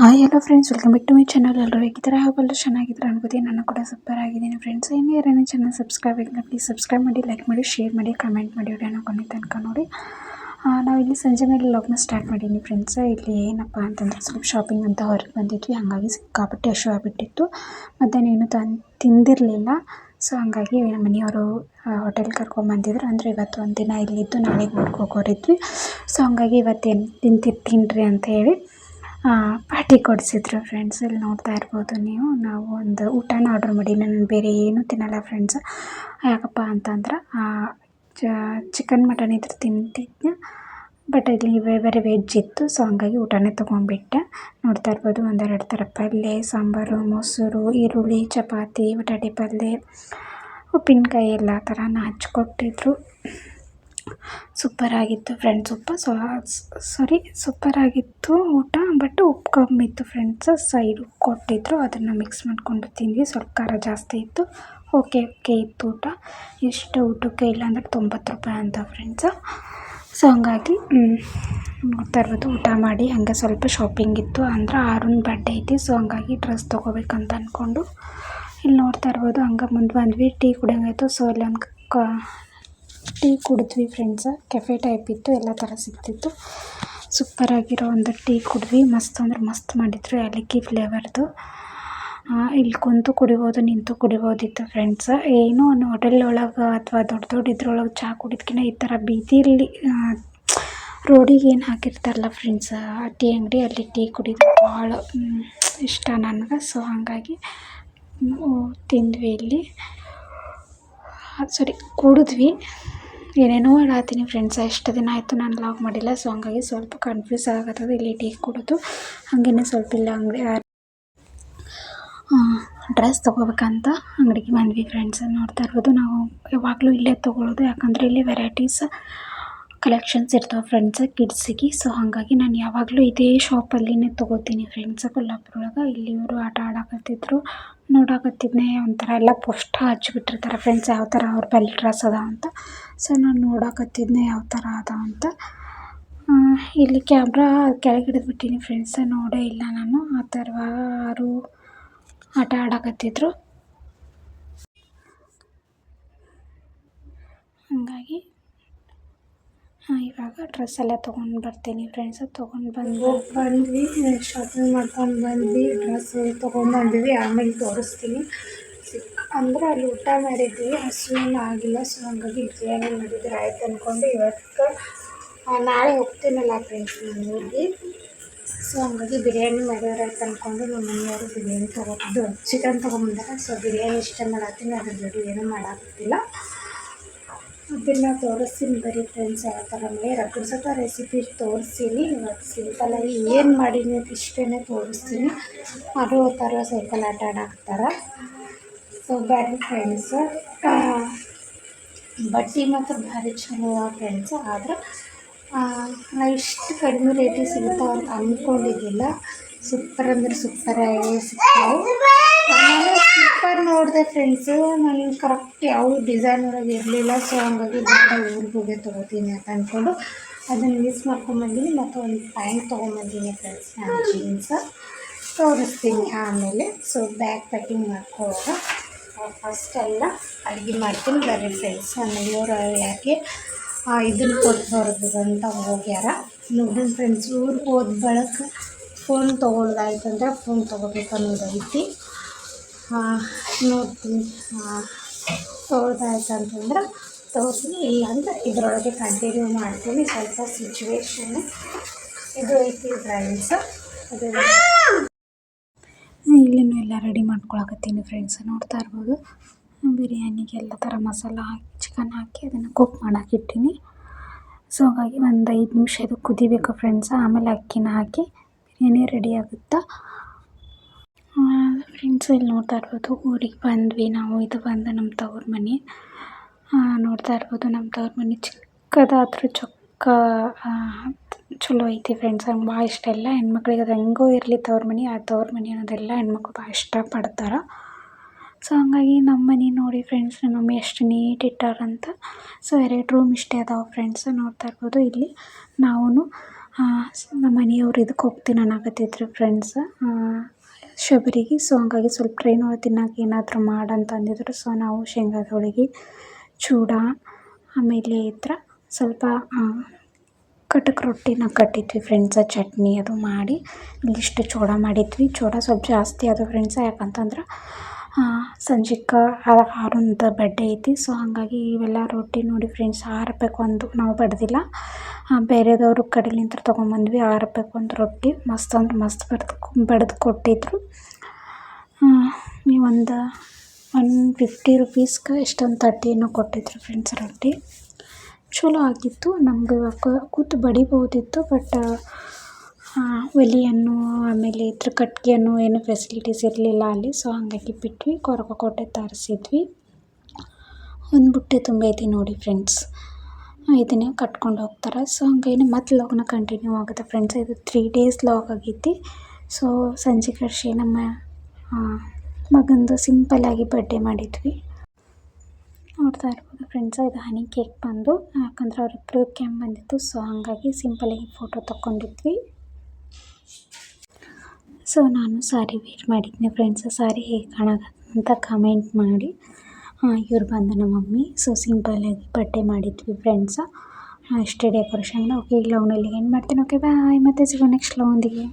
Hi hello friends welcome back to my channel ಎಲ್ಲರೂ ಹೇಗಿದ್ದಾರೆ? ಹಾಗೆಲ್ಲ ಚೆನ್ನಾಗಿದ್ದಾರೆ ಅನ್ಕೋತೀನಿ ನಾನು ಕೂಡ ಸೂಪರ್ ಆಗಿದ್ದೀನಿ ಫ್ರೆಂಡ್ಸ್ ಇನ್ನೂ ಯಾರೇನೇ ಚಾನಲ್ ಸಬ್ಸ್ಕ್ರೈಬ್ ಆಗಿಲ್ಲ ಪ್ಲೀಸ್ ಸಬ್ಸ್ಕ್ರೈಬ್ ಮಾಡಿ ಲೈಕ್ ಮಾಡಿ ಶೇರ್ ಮಾಡಿ ಕಮೆಂಟ್ ಮಾಡಿ ವಿಡಿಯೋನ ಕೊನೆ ತನಕ ನೋಡಿ. ಆ, ನಾವು ಇಲ್ಲಿ ಸಂಜೆ ಮೇಲೆ ಲಾಗ್ನ ಸ್ಟಾರ್ಟ್ ಮಾಡೀನಿ ಫ್ರೆಂಡ್ಸ್ ಇಲ್ಲಿ ಏನಪ್ಪ ಅಂತಂದ್ರೆ ಸ್ವಲ್ಪ ಶಾಪಿಂಗ್ ಅಂತ ಹೊರಗೆ ಬಂದಿದ್ವಿ. ಹಾಗಾಗಿ ಸಿಕ್ಕಾಪಟ್ಟೆ ಹಶು ಆಗಿಬಿಟ್ಟಿತ್ತು. ಮತ್ತು ನೀನು ತನ್ ತಿಂದಿರಲಿಲ್ಲ. ಸೊ ಹಂಗಾಗಿ ನಮ್ಮ ಮನೆಯವರು ಹೋಟೆಲ್ ಕರ್ಕೊಂಬಂದಿದ್ರು ಅಂದರೆ ಇವತ್ತು ಒಂದು ದಿನ ಇಲ್ಲಿದ್ದು ನಾಳೆಗೆ ಊರಿಗೆ ಹೋಗೋರಿದ್ವಿ ಸೊ ಹಂಗಾಗಿ ಇವತ್ತೇನು ತಿಂತಿ ತಿನ್ನಿರಿ ಅಂತ ಹೇಳಿ ಪಾರ್ಟಿ ಕೊಡಿಸಿದ್ರು ಫ್ರೆಂಡ್ಸ್ ಇಲ್ಲಿ ನೋಡ್ತಾ ಇರ್ಬೋದು ನೀವು. ನಾವು ಒಂದು ಊಟನ ಆರ್ಡರ್ ಮಾಡಿ. ನಾನು ಬೇರೆ ಏನೂ ತಿನ್ನಲ್ಲ ಫ್ರೆಂಡ್ಸ್ ಯಾಕಪ್ಪ ಅಂತಂದ್ರೆ ಚಿಕನ್ ಮಟನ್ ಇದ್ರೆ ತಿಂತಿದ್ದೆ ಬಟ್ ಇಲ್ಲಿ ಬೇರೆ ವೆಜ್ ಇತ್ತು. ಸೊ ಹಂಗಾಗಿ ಊಟನೇ ತೊಗೊಂಡ್ಬಿಟ್ಟೆ. ನೋಡ್ತಾ ಇರ್ಬೋದು, ಒಂದೆರಡು ಥರ ಪಲ್ಯ, ಸಾಂಬಾರು, ಮೊಸರು, ಈರುಳ್ಳಿ, ಚಪಾತಿ ಬಟಾಟೆ ಪಲ್ಯ, ಉಪ್ಪಿನಕಾಯಿ ಎಲ್ಲ ಥರನ ಹಚ್ಕೊಟ್ಟಿದ್ರು. ಸೂಪರ್ ಆಗಿತ್ತು ಫ್ರೆಂಡ್ಸ್ ಉಪ್ಪು ಸೊ ಸಾರಿ ಸೂಪರ್ ಆಗಿತ್ತು ಊಟ ಬಟ್ ಉಪ್ಪು ಕಮ್ಮಿ ಇತ್ತು ಫ್ರೆಂಡ್ಸ್ ಸೈಡ್ ಕೊಟ್ಟಿದ್ರು, ಅದನ್ನು ಮಿಕ್ಸ್ ಮಾಡ್ಕೊಂಡು ತಿಂದ್ವಿ. ಸ್ವಲ್ಪ ಖಾರ ಜಾಸ್ತಿ ಇತ್ತು. ಓಕೆ ಓಕೆ ಇತ್ತು ಊಟ. ಎಷ್ಟು ಊಟಕ್ಕೆ ಇಲ್ಲ ಅಂದ್ರೆ ತೊಂಬತ್ತು ರೂಪಾಯಿ ಅಂತ ಫ್ರೆಂಡ್ಸ್ ಸೊ ಹಂಗಾಗಿ ನೋಡ್ತಾ ಇರ್ಬೋದು ಊಟ ಮಾಡಿ. ಹಾಗೆ ಸ್ವಲ್ಪ ಶಾಪಿಂಗ್ ಇತ್ತು. ಅಂದ್ರೆ ಆರುನ್ ಬರ್ಡೇ ಐತಿ. ಸೊ ಹಂಗಾಗಿ ಡ್ರೆಸ್ ತೊಗೋಬೇಕಂತ ಅಂದ್ಕೊಂಡು ಇಲ್ಲಿ ನೋಡ್ತಾ ಇರ್ಬೋದು, ಹಂಗೆ ಮುಂದೆ ಬಂದ್ವಿ. ಟೀ ಕುಡಿಯೋಂಗಾಯ್ತು. ಸೊ ಇಲ್ಲಿ ಒಂದು ಕ ಟೀ ಕುಡಿದ್ವಿ ಫ್ರೆಂಡ್ಸ ಕೆಫೆ ಟೈಪ್ ಇತ್ತು, ಎಲ್ಲ ಥರ ಸಿಗ್ತಿತ್ತು. ಸೂಪರ್ ಆಗಿರೋ ಒಂದು ಟೀ ಕುಡಿದ್ವಿ. ಮಸ್ತ್ ಅಂದ್ರೆ ಮಸ್ತ್ ಮಾಡಿದ್ರು ಏಲಕ್ಕಿ ಫ್ಲೇವರ್ದು ಇಲ್ಲಿ ಕುಂತು ಕುಡಿಬೋದು, ನಿಂತು ಕುಡಿಬೋದಿತ್ತು ಫ್ರೆಂಡ್ಸ್ ಏನೋ ಒಂದು ಹೋಟೆಲ್ ಒಳಗೆ ಅಥವಾ ದೊಡ್ಡ ದೊಡ್ಡ ಇದ್ರೊಳಗೆ ಚಹಾ ಕುಡಿದ್ಕಿನ ಈ ಥರ ಬೀದಿಲಿ ರೋಡಿಗೆ ಏನು ಹಾಕಿರ್ತಾರಲ್ಲ ಫ್ರೆಂಡ್ಸ್ ಟೀ ಅಂಗಡಿ ಅಲ್ಲಿ ಟೀ ಕುಡಿದು ಭಾಳ ಇಷ್ಟ ನನಗೆ. ಸೊ ಹಾಗಾಗಿ ತಿಂದ್ವಿ ಇಲ್ಲಿ. ಸಾರಿ, ಕೂಡಿದ್ವಿ. ಏನೇನೋ ಹೇಳತ್ತೀನಿ ಫ್ರೆಂಡ್ಸ್ ಎಷ್ಟು ದಿನ ಆಯಿತು ನಾನು ಲಾಗ್ ಮಾಡಿಲ್ಲ ಸೊ ಹಂಗಾಗಿ ಸ್ವಲ್ಪ ಕನ್ಫ್ಯೂಸ್ ಆಗತ್ತದ, ಇಲ್ಲಿ ಟೀ ಕೊಡೋದು. ಹಾಗೇನೆ ಸ್ವಲ್ಪ ಇಲ್ಲ ಅಂಗಡಿ ಡ್ರೆಸ್ ತೊಗೋಬೇಕಂತ ಅಂಗಡಿಗೆ ಬಂದ್ವಿ ಫ್ರೆಂಡ್ಸ್ ನೋಡ್ತಾ ಇರ್ಬೋದು. ನಾವು ಯಾವಾಗಲೂ ಇಲ್ಲೇ ತೊಗೊಳ್ಳೋದು ಯಾಕಂದರೆ ಇಲ್ಲಿ ವೆರೈಟೀಸ್ ಕಲೆಕ್ಷನ್ಸ್ ಇರ್ತಾವೆ ಫ್ರೆಂಡ್ಸ್ ಕಿಡ್ಸಿಗೆ ಸೊ ಹಾಗಾಗಿ ನಾನು ಯಾವಾಗಲೂ ಇದೇ ಶಾಪಲ್ಲಿನೇ ತೊಗೋತೀನಿ ಫ್ರೆಂಡ್ಸ್ ಕೊಲ್ಲಾಪುರ ಒಳಗೆ ಇಲ್ಲಿ ಇವರು ಆಟ ಆಡಕತ್ತಿದ್ರು, ನೋಡಾಕತ್ತಿದ್ನೇ ಒಂಥರ ಎಲ್ಲ ಪೋಸ್ಟ್ ಹಚ್ಚಿಬಿಟ್ಟಿರ್ತಾರೆ ಫ್ರೆಂಡ್ಸ್ ಯಾವ ಥರ ಅವ್ರ ಬೆಲ್ ಡ್ರೆಸ್ ಅದ ಅಂತ. ಸೊ ನಾನು ನೋಡಾಕತ್ತಿದ್ನೇ ಯಾವ ಥರ ಅದ ಅಂತ. ಇಲ್ಲಿ ಕ್ಯಾಮ್ರಾ ಕೆಳಗೆ ಹಿಡಿದ್ಬಿಟ್ಟಿನಿ ಫ್ರೆಂಡ್ಸ್ ನೋಡೇ ಇಲ್ಲ ನಾನು. ಆ ಥರ ಯಾರು ಆಟ ಆಡಕತ್ತಿದ್ರು. ಹಾಗಾಗಿ ಇವಾಗ ಡ್ರೆಸ್ ಎಲ್ಲ ತೊಗೊಂಡು ಬರ್ತೀನಿ ಫ್ರೆಂಡ್ಸ್ ತೊಗೊಂಡು ಬಂದು. ಬಂದ್ವಿ ಶಾಪಿಂಗ್ ಮಾಡ್ಕೊಂಡು ಬಂದ್ವಿ ಡ್ರೆಸ್ ತೊಗೊಂಡ್ಬಂದ್ವಿ ಆಮೇಲೆ ತೋರಿಸ್ತೀನಿ. ಅಂದ್ರೆ ಅಲ್ಲಿ ಊಟ ಮಾಡಿದ್ವಿ ಹಸುವೇನು ಆಗಿಲ್ಲ ಸೊ ಹಂಗಾಗಿ ಬಿರಿಯಾನಿ ಮಾಡಿದ್ರೆ. ಆಯ್ತು ಅಂದ್ಕೊಂಡು ಇವತ್ತು ನಾಳೆ ಹೋಗ್ತೀನಲ್ಲ ಫ್ರೆಂಡ್ಸ್ ಮನೆಯವ್ರಿಗೆ ಸೊ ಹಂಗಾಗಿ ಬಿರಿಯಾನಿ ಮಾಡಿದ್ರೆ ಆಯ್ತು ಅಂದ್ಕೊಂಡು ನಮ್ಮ ಮನೆಯವರು ಬಿರಿಯಾನಿ ತೊಗೊಂಡು ಚಿಕನ್ ತೊಗೊಂಬಂದಾರೆ ಸೊ ಬಿರಿಯಾನಿ ಇಷ್ಟ ಮಾಡತ್ತೀನಿ, ಅದ್ರ ಜೊತೆ ಏನೂ ಮಾಡಾಕತ್ತಿಲ್ಲ ಅದನ್ನು ತೋರಿಸ್ತೀನಿ ಬರೀ ಫ್ರೆಂಡ್ಸ್ ಯಾವ ಥರ ಮಾಡಿ. ರಗಡ್ಸೋತ ರೆಸಿಪಿ ತೋರಿಸ್ತೀನಿ. ಇವತ್ತು ಸಿಂಪಲಾಗಿ ಏನು ಮಾಡೀನಿ ಅಂತ ಇಷ್ಟೇ ತೋರಿಸ್ತೀನಿ. ಅದು ಥರ ಸೈಕಲ್ ಆಟ ಆಡಾಕ್ತಾರೆ ಸೊ ಬ್ಯಾಡ್ರಿ ಫ್ರೆಂಡ್ಸ್ ಬಟ್ಟೆ ಮಾತ್ರ ಭಾರಿ ಚಲೋ ಫ್ರೆಂಡ್ಸ್ ಆದ್ರೆ ನಾ ಇಷ್ಟು ಕಡಿಮೆ ರೇಟಿಗೆ ಸಿಗುತ್ತಾ ಅಂತ ಅಂದ್ಕೊಂಡಿದ್ದಿಲ್ಲ ಸೂಪರ್ ಅಂದ್ರೆ ಸೂಪರಾಗಿ ಸಿಗ್ತಾವೆ ಆಮೇಲೆ ಸೂಪರ್ ನೋಡಿದೆ ಫ್ರೆಂಡ್ಸು ನನಗೆ ಕರೆಕ್ಟ್ ಯಾವ ಡಿಸೈನ್ ಒಳಗೆ ಇರಲಿಲ್ಲ ಸೊ ಹಂಗಾಗಿ ಬೇಡ ಊರಿಗೆ ಹೋಗಿ ತೊಗೋತೀನಿ ಅಂತ ಅಂದ್ಕೊಂಡು ಅದನ್ನು ಮಿಸ್ ಮಾಡ್ಕೊಂಬಂದಿನಿ ಮತ್ತು ಒಂದು ಪ್ಯಾಂಟ್ ತೊಗೊಂಬಂದೀನಿ ಫ್ರೆಂಡ್ಸ್ ನಾನು ಜೀನ್ಸ್ ತೋರಿಸ್ತೀನಿ ಆಮೇಲೆ. ಸೊ ಬ್ಯಾಗ್ ಪ್ಯಾಕಿಂಗ್ ಮಾಡ್ಕೊಳ್ಳೋಣ. ಫಸ್ಟ್ ಎಲ್ಲ ಅಡುಗೆ ಮಾಡ್ತೀನಿ. ಬರ್ರಿ ಫ್ರೆಂಡ್ಸ್ ಮನೆಯವರು ಯಾಕೆ ಇದನ್ನು ಕೊಟ್ಟು ಬರೋದು ಅಂತ ಹೋಗ್ಯಾರ. ನೋಡಿ ಫ್ರೆಂಡ್ಸ್ ಊರಿಗೆ ಹೋದ ಬಳಕ ಫೋನ್ ತೊಗೊಳ್ದಾಯ್ತಂದ್ರೆ ಫೋನ್ ತೊಗೋಬೇಕು ಅನ್ನೋದೈತಿ ನೋಡ್ತೀನಿ. ತೊಗೊಳ್ದಾಯ್ತಂತಂದ್ರೆ ಅಂತಂದ್ರೆ ತೊಗೋತೀನಿ. ಇಲ್ಲ ಅಂದ್ರೆ ಇದರೊಳಗೆ ಕಂಟಿನ್ಯೂ ಮಾಡ್ತೀನಿ. ಸ್ವಲ್ಪ ಸಿಚುವೇಶನ್ ಇದು ಐತಿ ಫ್ರೆಂಡ್ಸ್ ಅದು ಇಲ್ಲಿನೂ ಎಲ್ಲ ರೆಡಿ ಮಾಡ್ಕೊಳಕತ್ತೀನಿ ಫ್ರೆಂಡ್ಸ್ ನೋಡ್ತಾ ಇರ್ಬೋದು. ಬಿರಿಯಾನಿಗೆ ಎಲ್ಲ ಥರ ಮಸಾಲ ಹಾಕಿ ಚಿಕನ್ ಹಾಕಿ ಅದನ್ನು ಕುಕ್ ಮಾಡಕ್ಕೆ ಇಟ್ಟೀನಿ ಸೊ ಹಾಗಾಗಿ ಒಂದು ಐದು ನಿಮಿಷ ಇದು ಕುದಿಬೇಕು ಫ್ರೆಂಡ್ಸ್ ಆಮೇಲೆ ಅಕ್ಕಿನ ಹಾಕಿ ಬಿರಿಯಾನಿ ರೆಡಿ ಆಗುತ್ತಾ? ಫ್ರೆಂಡ್ಸ್ ಇಲ್ಲಿ ನೋಡ್ತಾ ಇರ್ಬೋದು, ಊರಿಗೆ ಬಂದ್ವಿ ನಾವು. ಇದು ಬಂದು ನಮ್ಮ ತವ್ರ ಮನೆ. ನೋಡ್ತಾ ಇರ್ಬೋದು ನಮ್ಮ ತವ್ರ ಮನೆ ಚಿಕ್ಕದಾದ್ರೂ ಚೊಕ್ಕ ಚಲೋ ಐತಿ ಫ್ರೆಂಡ್ಸ್ ನಂಗೆ ಭಾಳ ಇಷ್ಟ ಎಲ್ಲ. ಹೆಣ್ಮಕ್ಳಿಗೆ ಅದು ಹೆಂಗೋ ಇರಲಿ ತವ್ರ ಮನೆ, ಆ ತವ್ರ ಮನೆ ಅನ್ನೋದೆಲ್ಲ ಹೆಣ್ಮಕ್ಳು ಭಾಳ ಇಷ್ಟಪಡ್ತಾರೆ ಸೊ ಹಂಗಾಗಿ ನಮ್ಮ ಮನೆ ನೋಡಿ ಫ್ರೆಂಡ್ಸ್ ನಮ್ಮ ಮಮ್ಮಿ ಎಷ್ಟು ನೀಟ್ ಇಟ್ಟಾರಂತ. ಸೊ ಎರಡು ರೂಮ್ ಇಷ್ಟೇ ಅದಾವೆ ಫ್ರೆಂಡ್ಸ್ ನೋಡ್ತಾ ಇರ್ಬೋದು ಇಲ್ಲಿ. ನಾವು ನಮ್ಮ ಮನೆಯವ್ರು ಇದಕ್ಕೆ ಹೋಗ್ತೀನಿ ಅನ್ನಕತ್ತಿದ್ರು ಫ್ರೆಂಡ್ಸ್ ಶಬರಿಗೆ. ಸೊ ಹಂಗಾಗಿ ಸ್ವಲ್ಪ ಟ್ರೈನ್ ಒಳಗೆ ತಿನ್ನಕ್ಕೆ ಏನಾದರೂ ಮಾಡಂತ ಅಂದಿದ್ರು ಸೊ ನಾವು ಶೇಂಗಾದ ಹೋಳಿಗೆ ಚೂಡ, ಆಮೇಲೆ ಈ ಸ್ವಲ್ಪ ಕಟಕ್ ರೊಟ್ಟಿನ ಕಟ್ಟಿದ್ವಿ ಫ್ರೆಂಡ್ಸ ಚಟ್ನಿ ಅದು ಮಾಡಿ. ಇಲ್ಲಿಷ್ಟು ಚೂಡ ಮಾಡಿದ್ವಿ. ಚೂಡ ಸ್ವಲ್ಪ ಜಾಸ್ತಿ ಅದು ಫ್ರೆಂಡ್ಸ್ ಯಾಕಂತಂದ್ರೆ ಸಂಜೆಗೆ ಹಾರೊಂದು ಬಡ್ಡೆ ಐತಿ. ಸೊ ಹಾಗಾಗಿ ಇವೆಲ್ಲ ರೊಟ್ಟಿ ನೋಡಿ ಫ್ರೆಂಡ್ಸ್ ಆರು ರೂಪಾಯ್ಗೆ ಒಂದು ನಾವು ಬಡ್ದಿಲ್ಲ. ಬೇರೆದವ್ರ ಕಡೆಲಿಂತ ತೊಗೊಂಬಂದ್ವಿ ಆರು ರೂಪಾಯ್ಗೆ ಒಂದು ರೊಟ್ಟಿ. ಮಸ್ತ್ ಅಂದ್ರೆ ಮಸ್ತ್ ಬಡ್ದು ಬಡ್ದು ಕೊಟ್ಟಿದ್ದರು ಒಂದು ಒನ್ ಫಿಫ್ಟಿ ರುಪೀಸ್ಗೆ ಎಷ್ಟೊಂದು ತರ್ಟಿನೋ ಕೊಟ್ಟಿದ್ರು ಫ್ರೆಂಡ್ಸ್ ರೊಟ್ಟಿ. ಚಲೋ ಆಗಿತ್ತು. ನಮ್ಗೆ ಕೂತು ಬಡಿಬೋದಿತ್ತು ಬಟ್ ಒಲೆಯನ್ನು, ಆಮೇಲೆ ಇದ್ರ ಕಟ್ಟಿಗೆಯನ್ನು ಏನು ಫೆಸಿಲಿಟೀಸ್ ಇರಲಿಲ್ಲ ಅಲ್ಲಿ ಸೊ ಹಾಗಾಗಿ ಬಿಟ್ವಿ. ಕೊರಕ ತರಿಸಿದ್ವಿ. ಒಂದು ಬುಟ್ಟಿ ತುಂಬೈತಿ ನೋಡಿ ಫ್ರೆಂಡ್ಸ್ ಇದನ್ನೇ ಕಟ್ಕೊಂಡು ಹೋಗ್ತಾರೆ. ಸೊ ಹಂಗೇನು ಮತ್ತೆ ಲಾಗ್ನ ಕಂಟಿನ್ಯೂ ಆಗುತ್ತೆ ಫ್ರೆಂಡ್ಸ್ ಇದು ತ್ರೀ ಡೇಸ್ ಲಾಗ್ ಆಗೈತಿ ಸೊ ಸಂಜೆ ಕರ್ಷಿ ನಮ್ಮ ಮಗಂದು ಸಿಂಪಲ್ಲಾಗಿ ಬರ್ಡೇ ಮಾಡಿದ್ವಿ. ನೋಡ್ತಾ ಇರ್ಬೋದು ಫ್ರೆಂಡ್ಸ್ ಇದು ಹನಿ ಕೇಕ್ ಬಂದು. ಯಾಕಂದ್ರೆ ಪ್ರೂ ಕ್ಯಾಮ್ ಬಂದಿತ್ತು. ಸೊ ಹಾಗಾಗಿ ಸಿಂಪಲಾಗಿ ಫೋಟೋ ತೊಗೊಂಡಿದ್ವಿ ಸೊ ನಾನು ಸಾರಿ ವೇರ್ ಮಾಡಿದ್ನಿ ಫ್ರೆಂಡ್ಸ್. ಸಾರಿ ಹೇಗೆ ಕಾಣಕತ್ತಂತ ಕಮೆಂಟ್ ಮಾಡಿ. ಇವ್ರು ಬಂದ ನಮ್ಮ ಮಮ್ಮಿ. ಸೊ ಸಿಂಪಲ್ಲಾಗಿ ಬಟ್ಟೆ ಮಾಡಿದ್ವಿ ಫ್ರೆಂಡ್ಸ. ಅಷ್ಟೇ ಡೆಕೋರೇಷನ್ ಓಕೆ, ಈ ಲೌನಲ್ಲಿ ಏನು ಮಾಡ್ತೀನಿ. ಓಕೆ ಬಾಯ್ ಮತ್ತೆ ಸಿಗೋ ನೆಕ್ಸ್ಟ್ ಲೌಂದಿಗೆ